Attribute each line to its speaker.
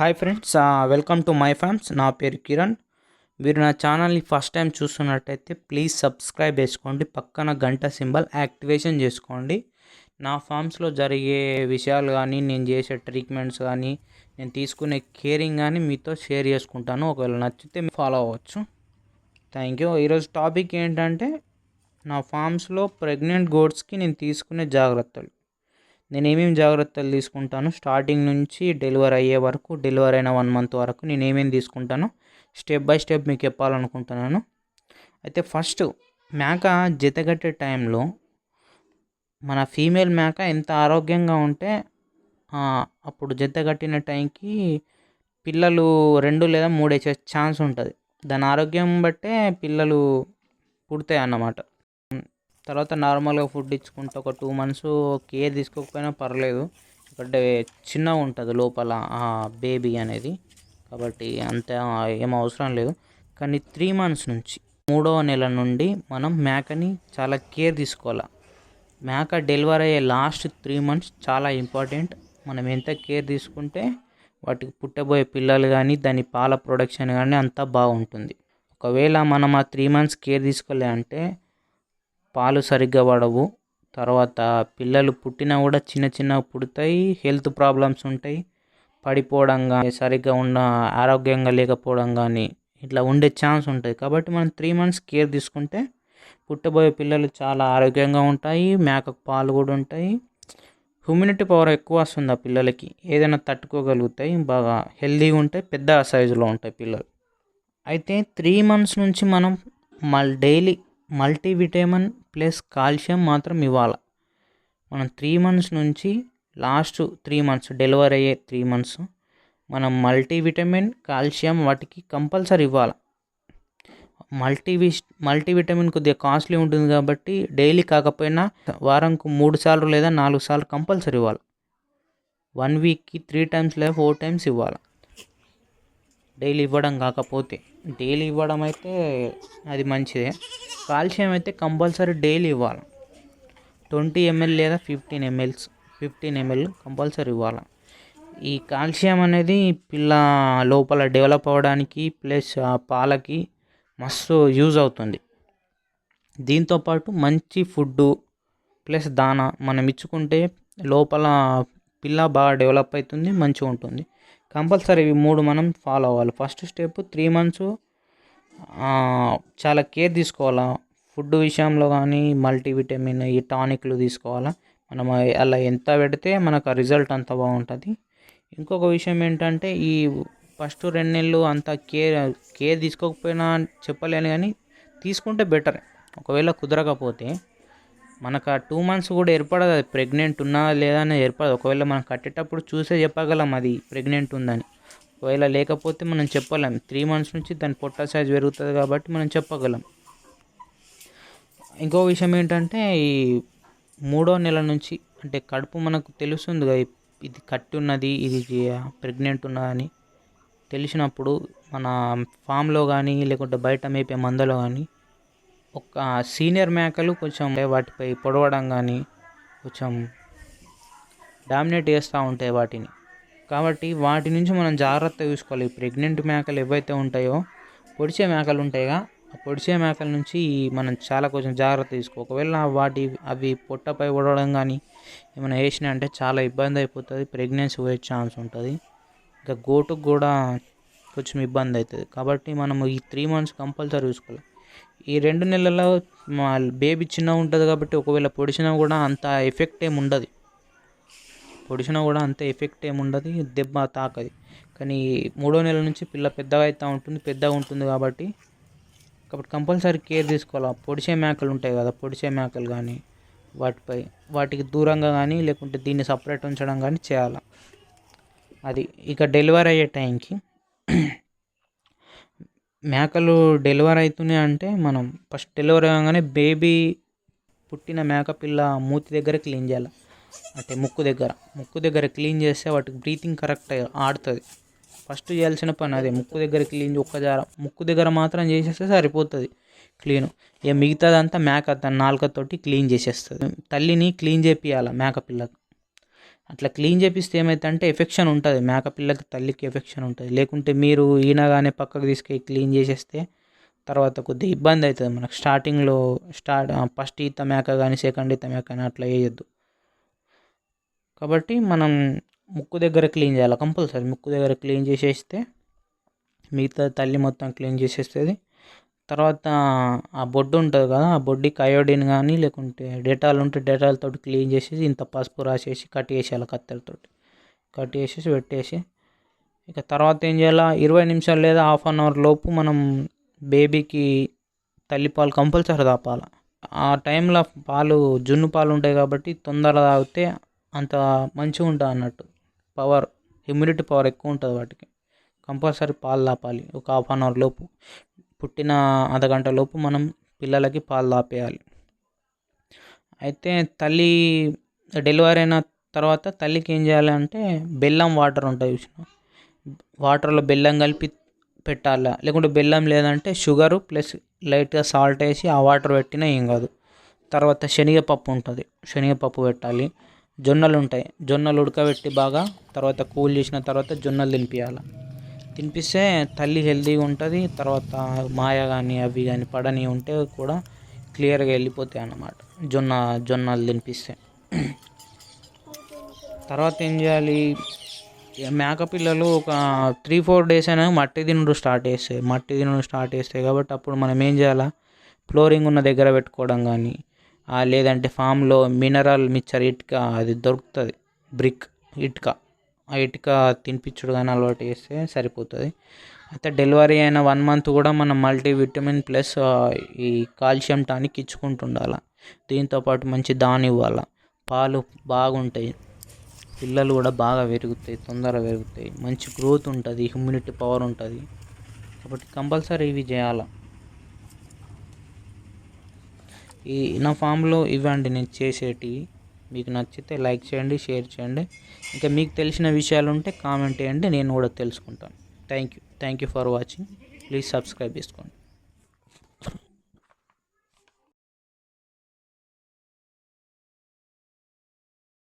Speaker 1: Hi friends welcome to my fams నా పేరు కిరణ్. మీరు నా ఛానల్ని ఫస్ట్ టైం చూస్తున్నట్టయితే ప్లీజ్ సబ్స్క్రైబ్ చేసుకోండి. పక్కన గంట సింబల్ యాక్టివేషన్ చేసుకోండి. నా ఫార్మ్స్లో జరిగే విషయాలు కానీ నేను చేసే ట్రీట్మెంట్స్ కానీ నేను తీసుకునే కేరింగ్ కానీ మీతో షేర్ చేసుకుంటాను. ఒకవేళ నచ్చితే ఫాలో అవ్వచ్చు. థ్యాంక్ యూ ఈరోజు టాపిక్ ఏంటంటే నా ఫార్మ్స్లో ప్రెగ్నెంట్ గోడ్స్కి నేను తీసుకునే జాగ్రత్తలు. నేను ఏమేమి జాగ్రత్తలు తీసుకుంటాను? స్టార్టింగ్ నుంచి డెలివరీ అయ్యే వరకు డెలివర్ అయిన వన్ మంత్ వరకు నేను ఏమేమి తీసుకుంటానో? స్టెప్ బై స్టెప్ మీకు చెప్పాలనుకుంటున్నాను. అయితే ఫస్ట్ మేక జతగట్టే టైంలో మన ఫీమేల్ మేక ఎంత ఆరోగ్యంగా ఉంటే అప్పుడు జత కట్టిన టైంకి పిల్లలు రెండు లేదా మూడు వేసే ఛాన్స్ ఉంటుంది. దాని ఆరోగ్యం బట్టే పిల్లలు పుడతాయి అన్నమాట తర్వాత నార్మల్గా ఫుడ్ ఇచ్చుకుంటే ఒక టూ మంత్స్ కేర్ తీసుకోకపోయినా పర్లేదు. ఎందుకంటే చిన్నగా ఉంటుంది లోపల ఆ బేబీ అనేది. కాబట్టి అంత ఏం అవసరం లేదు. కానీ త్రీ మంత్స్ నుంచి మూడవ నెల నుండి మనం మేకని చాలా కేర్ తీసుకోవాలి. మేక డెలివరీ అయ్యే లాస్ట్ త్రీ మంత్స్ చాలా ఇంపార్టెంట్. మనం ఎంత కేర్ తీసుకుంటే వాటికి పుట్టబోయే పిల్లలు కానీ దాని పాల ప్రొడక్షన్ కానీ అంతా బాగుంటుంది. ఒకవేళ మనం ఆ త్రీ మంత్స్ కేర్ తీసుకోలే అంటే పాలు సరిగ్గా పడవు తర్వాత పిల్లలు పుట్టినా కూడా చిన్న చిన్న పుడతాయి. హెల్త్ ప్రాబ్లమ్స్ ఉంటాయి. పడిపోవడం కానీ సరిగ్గా ఉన్న ఆరోగ్యంగా లేకపోవడం కానీ ఇట్లా ఉండే ఛాన్స్ ఉంటుంది కాబట్టి మనం త్రీ మంత్స్ కేర్ తీసుకుంటే పుట్టబోయే పిల్లలు చాలా ఆరోగ్యంగా ఉంటాయి. మేకకు పాలు కూడా ఉంటాయి. హ్యూమినిటీ పవర్ ఎక్కువ వస్తుంది ఆ పిల్లలకి. ఏదైనా తట్టుకోగలుగుతాయి. బాగా హెల్దీగా ఉంటాయి. పెద్ద సైజులో ఉంటాయి పిల్లలు. అయితే త్రీ మంత్స్ నుంచి మనం మల్ డైలీ మల్టీవిటమిన్ ప్లస్ కాల్షియం మాత్రం ఇవ్వాలి. మనం త్రీ మంత్స్ నుంచి లాస్ట్ త్రీ మంత్స్ డెలివరీ అయ్యే త్రీ మంత్స్ మనం మల్టీవిటమిన్ కాల్షియం వాటికి కంపల్సరీ ఇవ్వాలి. మల్టీవి మల్టీవిటమిన్ కొద్దిగా కాస్ట్లీ ఉంటుంది కాబట్టి డైలీ కాకపోయినా వారంకు మూడు సార్లు లేదా నాలుగు సార్లు కంపల్సరీ ఇవ్వాలి. వన్ వీక్కి త్రీ టైమ్స్ లేదా ఫోర్ టైమ్స్ ఇవ్వాలి. డైలీ ఇవ్వడం కాకపోతే డైలీ ఇవ్వడం అయితే అది మంచిదే. కాల్షియం అయితే కంపల్సరీ డైలీ ఇవ్వాలి. ట్వంటీ ఎంఎల్ లేదా fifteen MLs fifteen ML compulsory ఇవ్వాలి. ఈ కాల్షియం అనేది పిల్ల లోపల డెవలప్ అవ్వడానికి ప్లస్ పాలకి మస్తు యూజ్ అవుతుంది. దీంతోపాటు మంచి ఫుడ్డు ప్లస్ దానా మనం ఇచ్చుకుంటే లోపల పిల్ల బాగా డెవలప్ అవుతుంది మంచిగా ఉంటుంది. కంపల్సరీ ఇవి మూడు మనం ఫాలో అవ్వాలి. ఫస్ట్ స్టెప్ త్రీ మంత్స్ చాలా కేర్ తీసుకోవాలా? ఫుడ్ విషయంలో కానీ మల్టీవిటమిన్ ఈ టానిక్లు తీసుకోవాలా? మనం అలా ఎంత పెడితే మనకు ఆ రిజల్ట్ అంత బాగుంటుంది. ఇంకొక విషయం ఏంటంటే ఈ ఫస్ట్ రెండు నెలలు అంత కేర్ కేర్ తీసుకోకపోయినా చెప్పలేను కానీ తీసుకుంటే బెటర్. ఒకవేళ కుదరకపోతే మనకు ఆ టూ మంత్స్ కూడా ఏర్పడదు. అది ప్రెగ్నెంట్ ఉన్నా లేదా అనేది ఏర్పడదు. ఒకవేళ మనం కట్టేటప్పుడు చూసే చెప్పగలం అది ప్రెగ్నెంట్ ఉందని. ఒకవేళ లేకపోతే మనం చెప్పలేం. త్రీ మంత్స్ నుంచి దాని పొట్ట సైజ్ పెరుగుతుంది కాబట్టి మనం చెప్పగలం. ఇంకో విషయం ఏంటంటే ఈ మూడో నెల నుంచి అంటే కడుపు మనకు తెలుస్తుంది కదా ఇది కట్టి ఉన్నది ఇది ప్రెగ్నెంట్ ఉన్నదని తెలిసినప్పుడు మన ఫామ్లో కానీ లేకుంటే బయట మేపే మందలో కానీ ఒక సీనియర్ మేకలు కొంచెం వాటిపై పొడవడం కానీ కొంచెం డామినేట్ చేస్తూ ఉంటాయి వాటిని. కాబట్టి వాటి నుంచి మనం జాగ్రత్త చూసుకోవాలి. ప్రెగ్నెంట్ మేకలు ఏవైతే ఉంటాయో పొడిచే మేకలు ఉంటాయిగా ఆ పొడిచే మేకల నుంచి మనం చాలా కొంచెం జాగ్రత్త తీసుకో ఒకవేళ వాటి అవి పొట్టపై ఉడవడం కానీ ఏమైనా వేసినా అంటే చాలా ఇబ్బంది అయిపోతుంది. ప్రెగ్నెన్సీ పోయే ఛాన్స్ ఉంటుంది. ఇంకా గోటుకు కూడా కొంచెం ఇబ్బంది అవుతుంది కాబట్టి మనము ఈ త్రీ మంత్స్ కంపల్సరీ చూసుకోవాలి. ఈ రెండు నెలల్లో మా బేబీ చిన్నగా ఉంటుంది కాబట్టి ఒకవేళ పొడిచినా కూడా అంత ఎఫెక్ట్ ఏమి ఉండదు. పొడిచినా కూడా అంత ఎఫెక్ట్ ఏమి ఉండదు దెబ్బ తాకది. కానీ మూడో నెల నుంచి పిల్ల పెద్దగా అవుతూ ఉంటుంది పెద్దగా ఉంటుంది కాబట్టి కాబట్టి కంపల్సరీ కేర్ తీసుకోవాలి. పొడిచే మేకలు ఉంటాయి కదా పొడిచే మేకలు కానీ వాటిపై వాటికి దూరంగా కానీ లేకుంటే దీన్ని సపరేట్ ఉంచడం కానీ చేయాలి. అది ఇక డెలివరీ అయ్యే టైంకి. మేకలు డెలివరీ అవుతున్నాయి అంటే మనం ఫస్ట్ డెలివరీ అవ్వగానే బేబీ పుట్టిన మేక పిల్ల మూతి దగ్గర క్లీన్ చేయాలి. అంటే ముక్కు దగ్గర. ముక్కు దగ్గర క్లీన్ చేస్తే వాటికి బ్రీతింగ్ కరెక్ట్ ఆడుతుంది. ఫస్ట్ చేయాల్సిన పని అదే ముక్కు దగ్గర క్లీన్ ఒక్క జార ముక్కు దగ్గర మాత్రం చేసేస్తే సరిపోతుంది క్లీన్. ఇక మిగతాదంతా మేక తన నాలుకతోటి క్లీన్ చేసేస్తుంది. తల్లిని క్లీన్ చేపియాలి మేక పిల్లకు? అట్లా క్లీన్ చేపిస్తే ఏమైతే ఎఫెక్షన్ ఉంటుంది. మేక పిల్లకి తల్లికి ఎఫెక్షన్ ఉంటుంది. లేకుంటే మీరు ఈనగానే పక్కకు తీసుకెళ్ళి క్లీన్ చేసేస్తే తర్వాత కొద్దిగా ఇబ్బంది అవుతుంది. మనకు స్టార్టింగ్లో స్టార్ట్ ఫస్ట్ ఈత మేక కానీ సెకండ్ ఈత మేక కానీ అట్లా వేయొద్దు కాబట్టి మనం ముక్కు దగ్గర క్లీన్ చేయాలి? కంపల్సరీ ముక్కు దగ్గర క్లీన్ చేసేస్తే మిగతా తల్లి మొత్తం క్లీన్ చేసేస్తుంది. తర్వాత ఆ బొడ్డు ఉంటుంది కదా ఆ బొడ్డుకి అయోడిన్ కానీ లేకుంటే డెటాల్ ఉంటే డెటాల్ తోటి క్లీన్ చేసేసి ఇంత పసుపు రాసేసి కట్ చేసేయాలి కత్తెలతోటి కట్ చేసేసి పెట్టేసి ఇక తర్వాత ఏం చేయాలా? ఇరవై నిమిషాలు లేదా హాఫ్ అన్ అవర్ లోపు మనం బేబీకి తల్లిపాలు కంపల్సరీ తాపాలి. ఆ టైంలో పాలు జున్ను పాలు ఉంటాయి కాబట్టి తొందరగా తాగితే అంత మంచిగా ఉంటుంది అన్నట్టు. పవర్ ఇమ్యూనిటీ పవర్ ఎక్కువ ఉంటుంది వాటికి. కంపల్సరీ పాలు తాపాలి ఒక హాఫ్ అన్ అవర్ లోపు. పుట్టిన అర్ధగంట లోపు మనం పిల్లలకి పాలు తాపేయాలి అయితే తల్లి డెలివరీ అయిన తర్వాత తల్లికి ఏం చేయాలి అంటే బెల్లం వాటర్ ఉంటుంది చూసిన. వాటర్లో బెల్లం కలిపి పెట్టాలి? లేకుంటే బెల్లం లేదంటే షుగరు ప్లస్ లైట్గా సాల్ట్ వేసి ఆ వాటర్ పెట్టినా ఏం కాదు. తర్వాత శనగపప్పు ఉంటుంది. శనగపప్పు పెట్టాలి. జొన్నలు ఉంటాయి జొన్నలు ఉడకబెట్టి బాగా తర్వాత కూల్ చేసిన తర్వాత జొన్నలు తినిపించాలి తినిపిస్తే తల్లి హెల్తీగా ఉంటుంది తర్వాత మాయ కానీ అవి కానీ పడని ఉంటే కూడా క్లియర్గా వెళ్ళిపోతాయి అన్నమాట. జొన్న జొన్నలు తినిపిస్తే. తర్వాత ఏం చేయాలి? మేక పిల్లలు ఒక త్రీ ఫోర్ డేస్ అయినా మట్టి తినడం స్టార్ట్ చేస్తాయి. మట్టి తినడం స్టార్ట్ చేస్తాయి కాబట్టి అప్పుడు మనం ఏం చేయాలా? ఫ్లోరింగ్ ఉన్న దగ్గర పెట్టుకోవడం కానీ లేదంటే ఫామ్లో మినరల్ మిక్చర్ ఇటుక అది దొరుకుతుంది. బ్రిక్ ఇటుక. ఆ ఇటుక తినిపించుడు కానీ అలవాటు చేస్తే సరిపోతుంది. అయితే డెలివరీ అయిన వన్ మంత్ కూడా మనం మల్టీవిటమిన్ ప్లస్ ఈ కాల్షియం టానిక్ ఇచ్చుకుంటుండాలి. దీంతోపాటు మంచి దాని ఇవ్వాలి. పాలు బాగుంటాయి. పిల్లలు కూడా బాగా పెరుగుతాయి తొందరగా పెరుగుతాయి. మంచి గ్రోత్ ఉంటుంది హ్యూమినిటీ పవర్ ఉంటుంది. కాబట్టి కంపల్సరీ ఇవి చేయాలి. ఈ నా ఫామ్లో ఇవ్వండి నేను చేసేటివి మీకు నచ్చితే లైక్ చేయండి షేర్ చేయండి. ఇంకా మీకు తెలిసిన విషయాలు ఉంటే కామెంట్ చేయండి నేను కూడా తెలుసుకుంటాను. Thank you thank you for watching. Please subscribe చేసుకోండి.